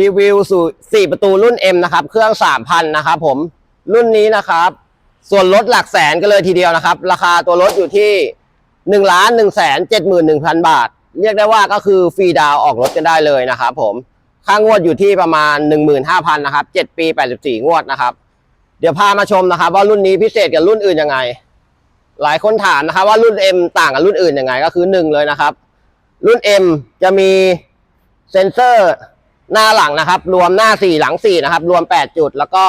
รีวิวสู่สี่ประตูรุ่น M นะครับ เครื่องสามพันนะครับผม รุ่นนี้นะครับ ส่วนลดหลักแสนก็เลยทีเดียวนะครับ ราคาตัวรถอยู่ที่หนึ่งล้านหนึ่งแสนเจ็ดหมื่นหนึ่งพันบาท เรียกได้ว่าก็คือฟรีดาวออกรถกันได้เลยนะครับผม ค่างวดอยู่ที่ประมาณหนึ่งหมื่นห้าพันนะครับเจ็ดปีแปดสิบสี่งวดนะครับ เดี๋ยวพามาชมนะครับ ว่ารุ่นนี้พิเศษกับรุ่นอื่นยังไง หลายคนถามนะครับ ว่ารุ่น M ต่างกับรุ่นอื่นยังไง ก็คือหนึ่งเลยนะครับ รุ่น M จะมีเซ็นเซอร์ หน้าหลังนะครับ รวมหน้า4หลัง4นะครับ รวม8จุด แล้วก็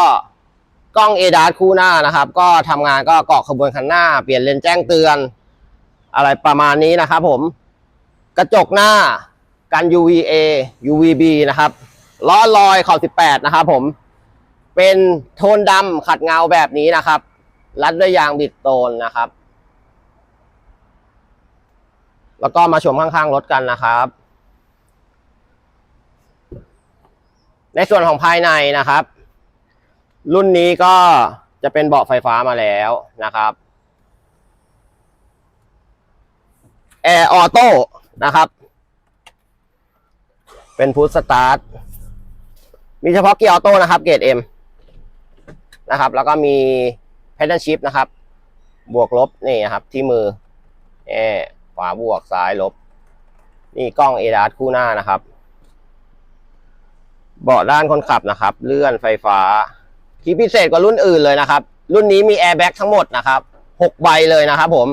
กล้อง a d a s คู่หน้านะครับ ก็ทำงานก็เกาะขบวนคันหน้า เปลี่ยนเลนแจ้งเตือน อะไรประมาณนี้นะครับ ผม กระจกหน้ากัน UVA UVB นะครับล้อลอยขอบ 18 นะครับผม เป็นโทนดำขัดเงาแบบนี้นะครับ รัดด้วยยางบิดโตนนะครับ แล้วก็มาชมข้างๆรถกันนะครับ ในส่วนของภายในนะครับ รุ่นนี้ก็จะเป็นเบาะไฟฟ้ามาแล้วนะครับแอร์ออโต้นะครับ เป็นพุทสตาร์ทมีเฉพาะเกียร์ออโต้นะครับ เกรด M นะครับ แล้วก็มีเพด a ชิ f นะครับ บวกลบนี่นะครับ ที่มือแอร์ขวาบวกซ้ายลบ นี่กล้องเอดาคู่หน้านะครับ เบาะด้านคนขับนะครับ เลื่อนไฟฟ้าที่พิเศษกว่ารุ่นอื่นเลยนะครับ รุ่นนี้มีแอร์แบ็กทั้งหมดนะครับหกใบเลยนะครับ ผม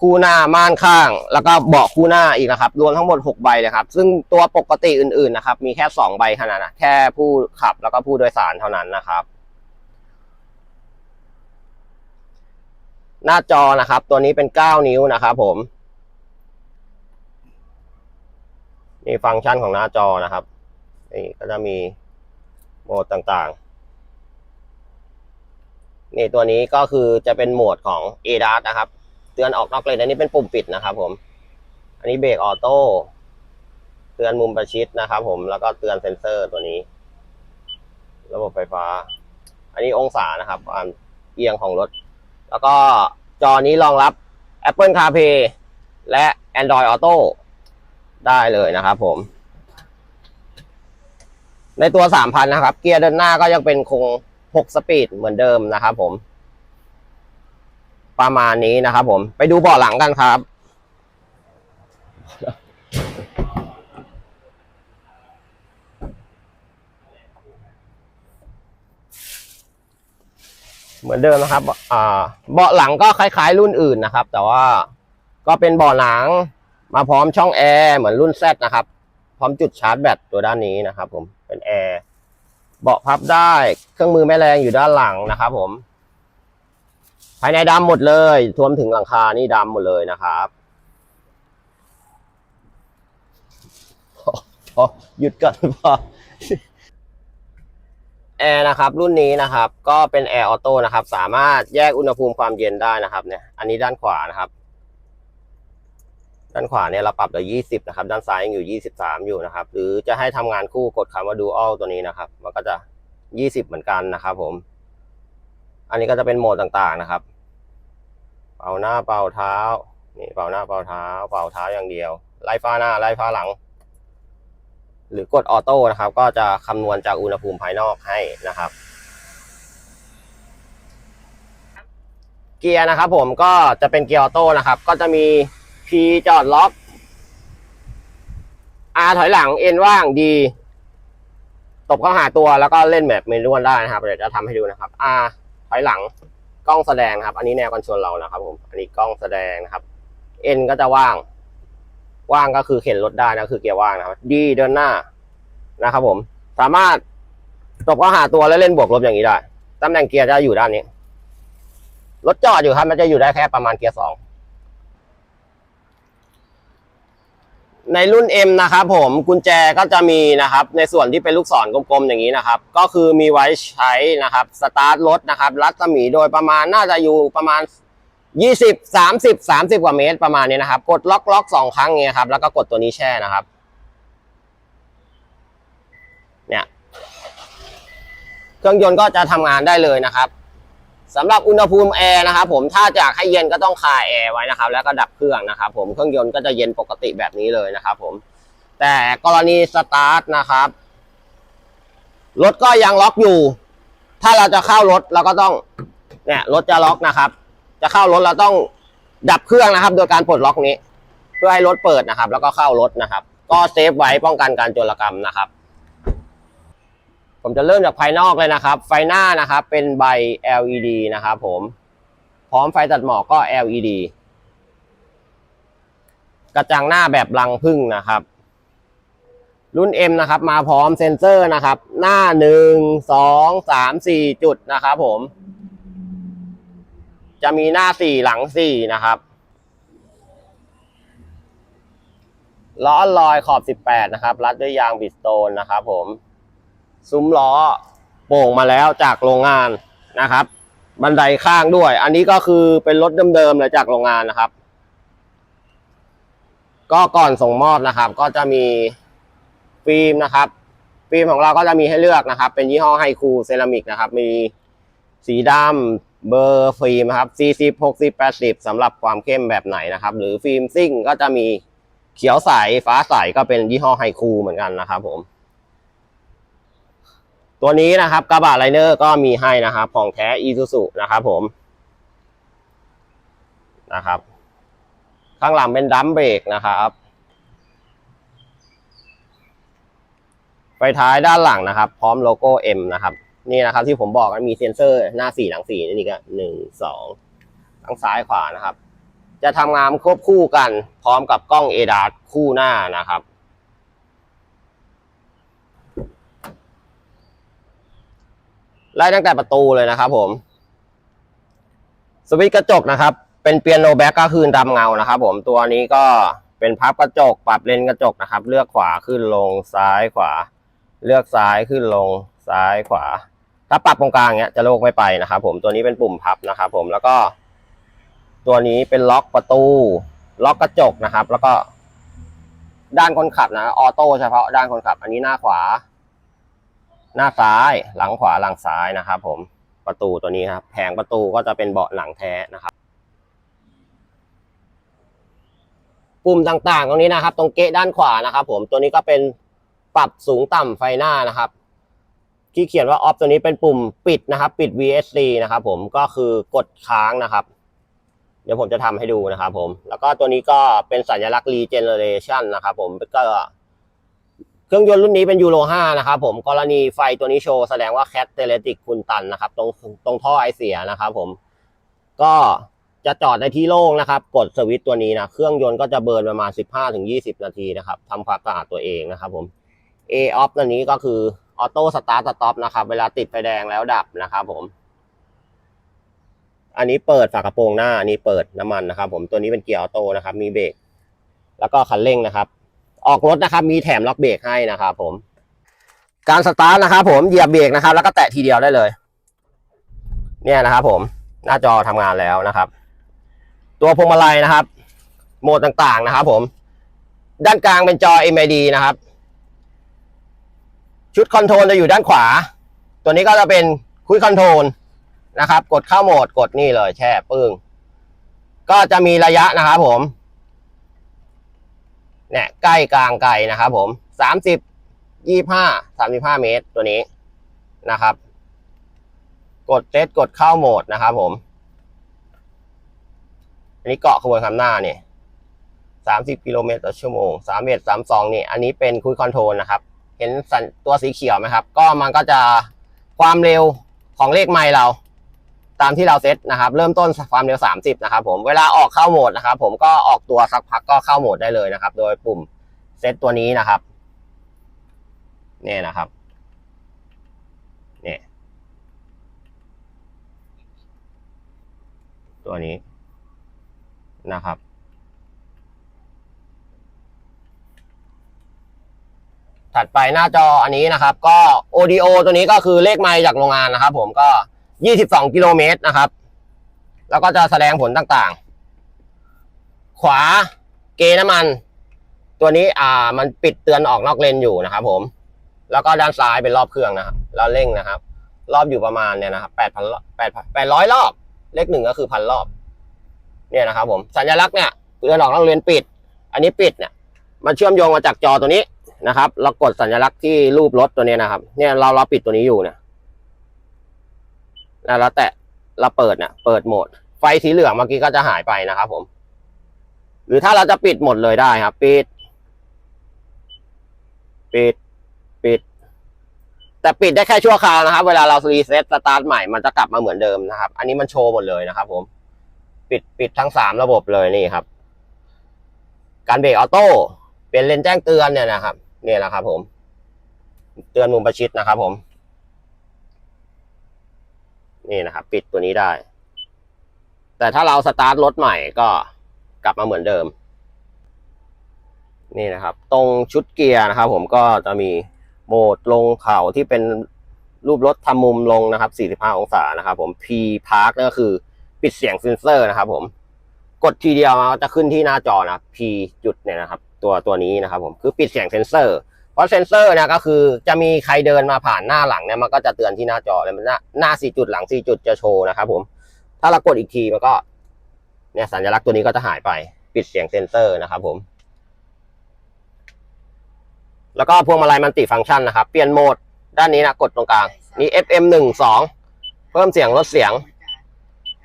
คู่หน้าม่านข้าง แล้วก็เบาะคู่หน้าอีกนะครับ รวมทั้งหมดหกใบเลยครับ ซึ่งตัวปกติอื่นๆนะครับ มีแค่สองใบขนาดนะแค่ผู้ขับแล้วก็ผู้โดยสารเท่านั้นนะครับ หน้าจอนะครับ ตัวนี้เป็น9นิ้วนะครับผมนี่ฟังก์ชันของหน้าจอนะครับ นี่ก็จะมีโหมดต่างๆ นี่ตัวนี้ก็คือจะเป็นโหมดของ ADAS นะครับ เตือนออกนอกเลนอันนี้เป็นปุ่มปิดนะครับผม อันนี้เบรกออโต้เตือนมุมประชิดนะครับผมแล้วก็เตือนเซ็นเซอร์ตัวนี้ ระบบไฟฟ้า อันนี้องศานะครับความเอียงของรถ แล้วก็จอนี้รองรับ Apple CarPlay และ Android Auto ได้เลยนะครับผม ในตัว3,000นะครับ เกียร์ด้านหน้าก็ยังเป็นคง6สปีดเหมือนเดิมนะครับผม ประมาณนี้นะครับผม ไปดูเบาะหลังกันครับ เหมือนเดิมนะครับเบาะหลังก็คล้าย ๆ รุ่นอื่นนะครับ แต่ว่าก็เป็นเบาะหนังมาพร้อมช่องแอร์เหมือนรุ่น Z นะครับ พร้อมจุดชาร์จแบตตัวด้านนี้นะครับผม เป็นแอร์เบาะพับได้เครื่องมือแม่แรงอยู่ด้านหลังนะครับผม ภายในดำหมดเลยรวมถึงหลังคานี่ดำหมดเลยนะครับพอหยุดก่อนพอแอร์นะครับ รุ่นนี้นะครับ ก็เป็นแอร์ออโต้นะครับ สามารถแยกอุณหภูมิความเย็นได้นะครับ เนี่ย อันนี้ด้านขวานะครับ ด้านขวาเนี่ยเราปรับเหลือ20 นะครับ ด้านซ้ายยังอยู่ 23 อยู่นะครับ หรือจะให้ทำงานคู่กดคำว่า dual ตัวนี้นะครับ มันก็จะ 20 เหมือนกันนะครับผม อันนี้ก็จะเป็นโหมดต่างๆนะครับ เป่าหน้าเป่าเท้า นี่เป่าหน้าเป่าเท้า เป่าเท้าอย่างเดียว ไล่ฟ้าหน้าไล่ฟ้าหลัง หรือกดออโต้นะครับ ก็จะคำนวณจากอุณหภูมิภายนอกให้นะครับเกียร์นะครับผมก็จะเป็นเกียร์ออโต้นะครับ ก็จะมี จอดล็อก R ถอยหลัง N ว่าง D ตบเข้าหาตัวแล้วก็เล่นแบบเมนวลได้นะครับ เดี๋ยวจะทำให้ดูนะครับ R ถอยหลังกล้องแสดงครับ อันนี้แนวคอนโซลเรานะครับผมอันนี้กล้องแสดงนะครับ N ก็จะว่าง ว่างก็คือเข็นรถได้นะคือเกียร์ว่างนะครับ D เดินหน้านะครับผม สามารถตบเข้าหาตัวแล้วเล่นบวกลบอย่างนี้ได้ตำแหน่งเกียร์จะอยู่ด้านนี้รถจอดอยู่ครับมันจะอยู่ได้แค่ประมาณเกียร์สอง ในรุ่น M นะครับผมกุญแจก็จะมีนะครับ ในส่วนที่เป็นลูกศรกลมๆอย่างนี้นะครับ ก็คือมีไว้ใช้นะครับสตาร์ทรถนะครับรัศมีโดยประมาณน่าจะอยู่ประมาณ 20 30 30 กว่าเมตรประมาณนี้นะครับ กดล็อกล็อกสองครั้งเงี้ยครับแล้วก็กดตัวนี้แช่นะครับ เนี่ย เครื่องยนต์ก็จะทำงานได้เลยนะครับ สำหรับอุณหภูมิแอร์นะครับผมถ้าอยากให้เย็นก็ต้องคายแอร์ไว้นะครับ แล้วก็ดับเครื่องนะครับ ผมเครื่องยนต์ก็จะเย็นปกติแบบนี้เลยนะครับ ผม แต่กรณีสตาร์ทนะครับรถก็ยังล็อกอยู่ ถ้าเราจะเข้ารถเราก็ต้องเนี่ยรถจะล็อกนะครับ จะเข้ารถเราต้องดับเครื่องนะครับ โดยการปลดล็อกนี้ เพื่อให้รถเปิดนะครับ แล้วก็เข้ารถนะครับ ก็เซฟไว้ป้องกันการโจรกรรมนะครับ ผมจะเริ่มจากภายนอกเลยนะครับ ไฟหน้านะครับเป็นใบ LED นะครับผม พร้อมไฟตัดหมอกก็ LED กระจังหน้าแบบรังพึ่งนะครับ รุ่น M นะครับ มาพร้อมเซ็นเซอร์นะครับ หน้าหนึ่งสองสามสี่จุดนะครับผม จะมีหน้าสี่หลังสี่นะครับล้อลอยขอบ 18 นะครับ รัดด้วยยางบิดสโตนนะครับผม ซุ้มล้อโป่งมาแล้วจากโรงงานนะครับ บันไดข้างด้วย อันนี้ก็คือเป็นรถเดิมๆเลยจากโรงงานนะครับ ก็ก่อนส่งมอบนะครับ ก็จะมีฟิล์มนะครับ ฟิล์มของเราก็จะมีให้เลือกนะครับ เป็นยี่ห้อไฮคูเซรามิกนะครับ มีสีดำเบอร์ฟิล์มครับ40 60 80สำหรับความเข้มแบบไหนนะครับ หรือฟิล์มซิ่งก็จะมีเขียวใสฟ้าใสก็เป็นยี่ห้อไฮคูเหมือนกันนะครับผม ตัวนี้นะครับกระบะไลเนอร์ก็มีให้นะครับ ของแท้อีซูซุนะครับ ผมนะครับ ข้างหลังเป็นดัมเบรกนะครับไฟท้ายด้านหลังนะครับ พร้อมโลโก้ M นะครับ นี่นะครับที่ผมบอกมันมีเซ็นเซอร์หน้าสี่หลังสี่นี่ก็หนึ่งสองทั้งซ้ายขวานะครับ จะทำงานควบคู่กันพร้อมกับกล้องเอดาคู่หน้านะครับ ไล่ตั้งแต่ประตูเลยนะครับ ผมสวิตช์กระจกนะครับ เป็นเปียโนแบ็กก็คือดำเงานะครับ ผมตัวนี้ก็เป็นพับกระจก ปรับเลนกระจกนะครับ เลือกขวาขึ้นลงซ้ายขวา เลือกซ้ายขึ้นลงซ้ายขวา ถ้าปรับตรงกลางเนี้ยจะโลกไม่ไปนะครับ ผมตัวนี้เป็นปุ่มพับนะครับ ผมแล้วก็ ตัวนี้เป็นล็อกประตู ล็อกกระจกนะครับ แล้วก็ ด้านคนขับนะออโต้เฉพาะด้านคนขับ อันนี้หน้าขวา หน้าซ้ายหลังขวาหลังซ้ายนะครับ ผมประตูตัวนี้ครับแผงประตูก็จะเป็นเบาะหนังแท้นะครับ ปุ่มต่างๆ ตรงนี้นะครับ ตรงเกะด้านขวานะครับ ผมตัวนี้ก็เป็นปรับสูงต่ำไฟหน้านะครับ ที่เขียนว่าออฟตัวนี้เป็นปุ่มปิดนะครับ ปิด VSC นะครับ ผมก็คือกดค้างนะครับ เดี๋ยวผมจะทำให้ดูนะครับ ผม แล้วก็ตัวนี้ก็เป็นสัญลักษณ์ regeneration นะครับ ผมก็ เครื่องยนต์รุ่นนี้เป็นยูโร5นะครับผมกรณีไฟตัวนี้โชว์แสดงว่าแคตเตเลติกคุณตันนะครับ ตรงตรงท่อไอเสียนะครับผมก็จะจอดในที่โล่งนะครับ กดสวิตตัวนี้นะ เครื่องยนต์ก็จะเบิร์นประมาณ 15-20 นาทีนะครับทำความสะอาดตัวเองนะครับผม A off ตัวนี้ก็คือออโต้สตาร์ทสต็อปนะครับ เวลาติดไฟแดงแล้วดับนะครับผม อันนี้เปิดฝากระโปรงหน้า อันนี้เปิดน้ำมันนะครับ ผมตัวนี้เป็นเกียร์ออโต้นะครับ มีเบรกแล้วก็คันเร่งนะครับ ออกรถนะครับ มีแถมล็อกเบรกให้นะครับผม การสตาร์ทนะครับผมเหยียบเบรกนะครับ แล้วก็แตะทีเดียวได้เลย เนี่ยนะครับผมหน้าจอทำงานแล้วนะครับ ตัวพวงมาลัยนะครับ โหมดต่างๆนะครับ ผม ด้านกลางเป็นจอ MID นะครับ ชุดคอนโทรลจะอยู่ด้านขวา ตัวนี้ก็จะเป็นคุยคอนโทรลนะครับ กดเข้าโหมดกดนี่เลย แช่ปึ้งก็จะมีระยะนะครับผม เนี่ยใกล้กลางไกลนะครับผมสามสิบยี่ห้าสามสิบห้าเมตรตัวนี้นะครับ กดเซตกดเข้าโหมดนะครับผม อันนี้เกาะขบวนคำหน้าเนี่ยสามสิบกิโลเมตรต่อชั่วโมงสามเอ็ดสามสองนี่ อันนี้เป็นคุยคอนโทรลนะครับ เห็นสัญตัวสีเขียวไหมครับ ก็มันก็จะความเร็วของเลขไมล์เรา ตามที่เราเซตนะครับ เริ่มต้นความเร็ว 30 นะครับผมเวลาออกเข้าโหมดนะครับ ผมก็ออกตัวสักพักก็เข้าโหมดได้เลยนะครับ โดยปุ่มเซตตัวนี้นะครับเนี่ยนะครับเนี่ยตัวนี้นะครับถัดไปหน้าจออันนี้นะครับ ก็ audio ตัวนี้ก็คือเลขไมล์จากโรงงานนะครับ ผมก็ 22 กิโลเมตรนะครับ แล้วก็จะแสดงผลต่างๆ ขวาเกน้ำมัน ตัวนี้อ่ามันปิดเตือนออกนอกเลนอยู่นะครับ ผม แล้วก็ด้านซ้ายเป็นรอบเครื่องนะครับแล้วเร่งนะครับ รอบอยู่ประมาณเนี่ยนะครับ8,000รอบ8 800รอบ เลขหนึ่งก็คือพันรอบ เนี่ยนะครับ ผม สัญลักษณ์เนี่ยเตือนออกนอกเลนปิด อันนี้ปิดเนี่ย มันเชื่อมโยงมาจากจอตัวนี้นะครับ เรากดสัญลักษณ์ที่รูปรถตัวนี้นะครับ เนี่ยเราเราปิดตัวนี้อยู่เนี่ย แล้วเราแตะเราเปิดเนี่ยเปิดโหมด ไฟสีเหลืองเมื่อกี้ก็จะหายไปนะครับผม หรือถ้าเราจะปิดหมดเลยได้ครับ ปิด ปิด ปิด แต่ปิดได้แค่ชั่วคราวนะครับ เวลาเรารีเซ็ตสตาร์ทใหม่มันจะกลับมาเหมือนเดิมนะครับ อันนี้มันโชว์หมดเลยนะครับ ผม ปิดปิดทั้งสามระบบเลยนี่ครับ การเบรกออโต้เปลี่ยนเลนแจ้งเตือนเนี่ยนะครับ เนี่ยแหละครับ ผม เตือนมุมประชิดนะครับ ผม นี่นะครับ ปิดตัวนี้ได้ แต่ถ้าเราสตาร์ทรถใหม่ก็กลับมาเหมือนเดิม นี่นะครับ ตรงชุดเกียร์นะครับ ผมก็จะมีโหมดลงเข่าที่เป็นรูปรถทำมุมลงนะครับ 45 องศานะครับ ผม P Park นั่นก็คือปิดเสียงเซนเซอร์นะครับ ผม กดทีเดียวมันก็จะขึ้นที่หน้าจอนะ P จุดเนี่ยนะครับ ตัวตัวนี้นะครับ ผมคือปิดเสียงเซนเซอร์ เพราะเซนเซอร์เนี่ยก็คือจะมีใครเดินมาผ่านหน้าหลังเนี่ยมันก็จะเตือนที่หน้าจอเลยมันหน้าหน้าสี่จุดหลังสี่จุดจะโชว์นะครับผมถ้าเรากดอีกทีมันก็เนี่ยสัญลักษณ์ตัวนี้ก็จะหายไปปิดเสียงเซนเซอร์นะครับผม แล้วก็พวงมาลัยมันติฟังก์ชันนะครับ เปลี่ยนโหมดด้านนี้นะกดตรงกลางนี่ FM หนึ่งสองเพิ่มเสียงลดเสียง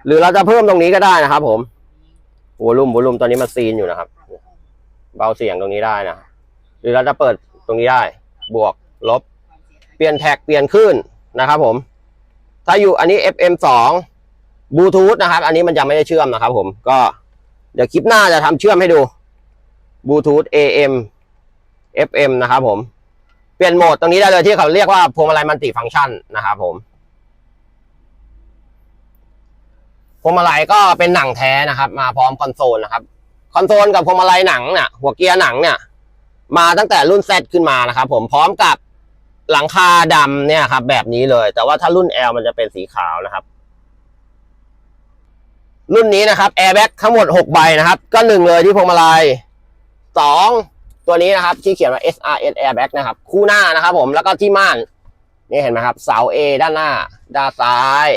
หรือเราจะเพิ่มตรงนี้ก็ได้นะครับ ผมวอลุ่มวอลุ่มตอนนี้มันซีนอยู่นะครับ เบาเสียงตรงนี้ได้นะหรือเราจะเปิด ตรงนี้ได้ บวกลบ เปลี่ยนแท็กเปลี่ยนคลื่นนะครับผม ถ้าอยู่อันนี้ FM สองบลูทูธนะครับ อันนี้มันยังไม่ได้เชื่อมนะครับ ผมก็เดี๋ยวคลิปหน้าจะทำเชื่อมให้ดูบลูทูธ AM FM นะครับผม เปลี่ยนโหมดตรงนี้ได้เลยที่เขาเรียกว่าพวงมาลัยมัลติฟังก์ชันนะครับผมพวงมาลัยก็เป็นหนังแท้นะครับ มาพร้อมคอนโซลนะครับ คอนโซลกับพวงมาลัยหนังเนี่ยหัวเกียร์หนังเนี่ย มาตั้งแต่รุ่น Z ขึ้นมานะครับผมพร้อมกับหลังคาดำเนี่ยครับ แบบนี้เลย แต่ว่าถ้ารุ่น L มันจะเป็นสีขาวนะครับ รุ่นนี้นะครับแอร์แบ็กทั้งหมด 6 ใบนะครับ ก็หนึ่งเลยที่พวงมาลัยสองตัวนี้นะครับ ที่เขียนว่า SRS Airbag นะครับ คู่หน้านะครับ ผมแล้วก็ที่ม่าน นี่เห็นไหมครับ เสา A ด้านหน้า ด้านซ้าย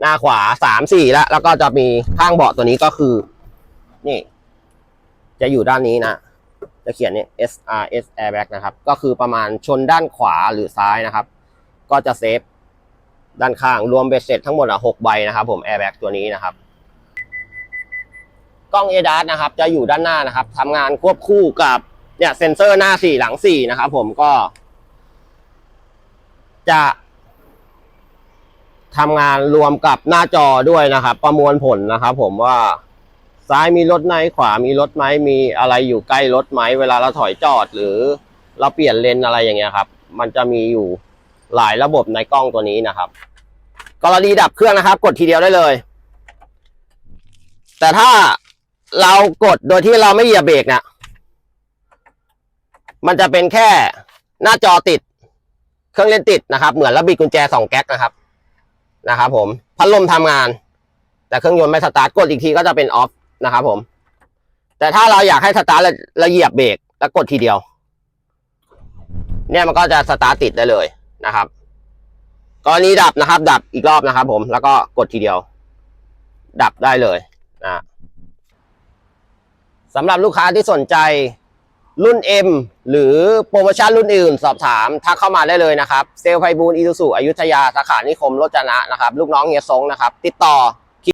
หน้าขวาสามสี่แล้วแล้วก็จะมีข้างเบาะตัวนี้ก็คือ นี่ จะอยู่ด้านนี้นะ จะเขียนเนี่ย SRS Airbag นะครับ ก็คือประมาณชนด้านขวาหรือซ้ายนะครับ ก็จะเซฟด้านข้างรวมเบ็ดเสร็จทั้งหมดอะหกใบนะครับผม Airbag ตัวนี้นะครับ กล้อง a d a s นะครับ จะอยู่ด้านหน้านะครับทำงานควบคู่กับเนี่ยเซ็นเซอร์หน้าสี่หลังสี่นะครับผมก็ จะทำงานรวมกับหน้าจอด้วยนะครับ ประมวลผลนะครับผมว่า ซ้ายมีรถไหมขวามีรถไหมมีอะไรอยู่ใกล้รถไหมเวลาเราถอยจอดหรือเราเปลี่ยนเลนอะไรอย่างเงี้ยครับ มันจะมีอยู่หลายระบบในกล้องตัวนี้นะครับ กรณีดับเครื่องนะครับ กดทีเดียวได้เลย แต่ถ้าเรากดโดยที่เราไม่เหยียบเบรกเนี่ยมันจะเป็นแค่หน้าจอติด เครื่องเล่นติดนะครับ เหมือนระบิดกุญแจสองแก๊กนะครับนะครับ ผมพัดลมทำงาน แต่เครื่องยนต์ไม่สตาร์ทกดอีกทีก็จะเป็นออฟ นะครับผม แต่ถ้าเราอยากให้สตาร์ทล้วเราเหยียบเบรกแล้วกดทีเดียว เนี่ยมันก็จะสตาร์ทติดได้เลยนะครับกรณีดับนะครับ ดับอีกรอบนะครับ ผมแล้วก็กดทีเดียว ดับได้เลยนะสำหรับลูกค้าที่สนใจรุ่น M หรือโปรโมชั่นรุ่นอื่น สอบถามทักเข้ามาได้เลยนะครับ เซลไพบูลอีซูซูอยุธยาสาขานิคมรจนะนะครับ ลูกน้องเฮียซงนะครับ ติดต่อ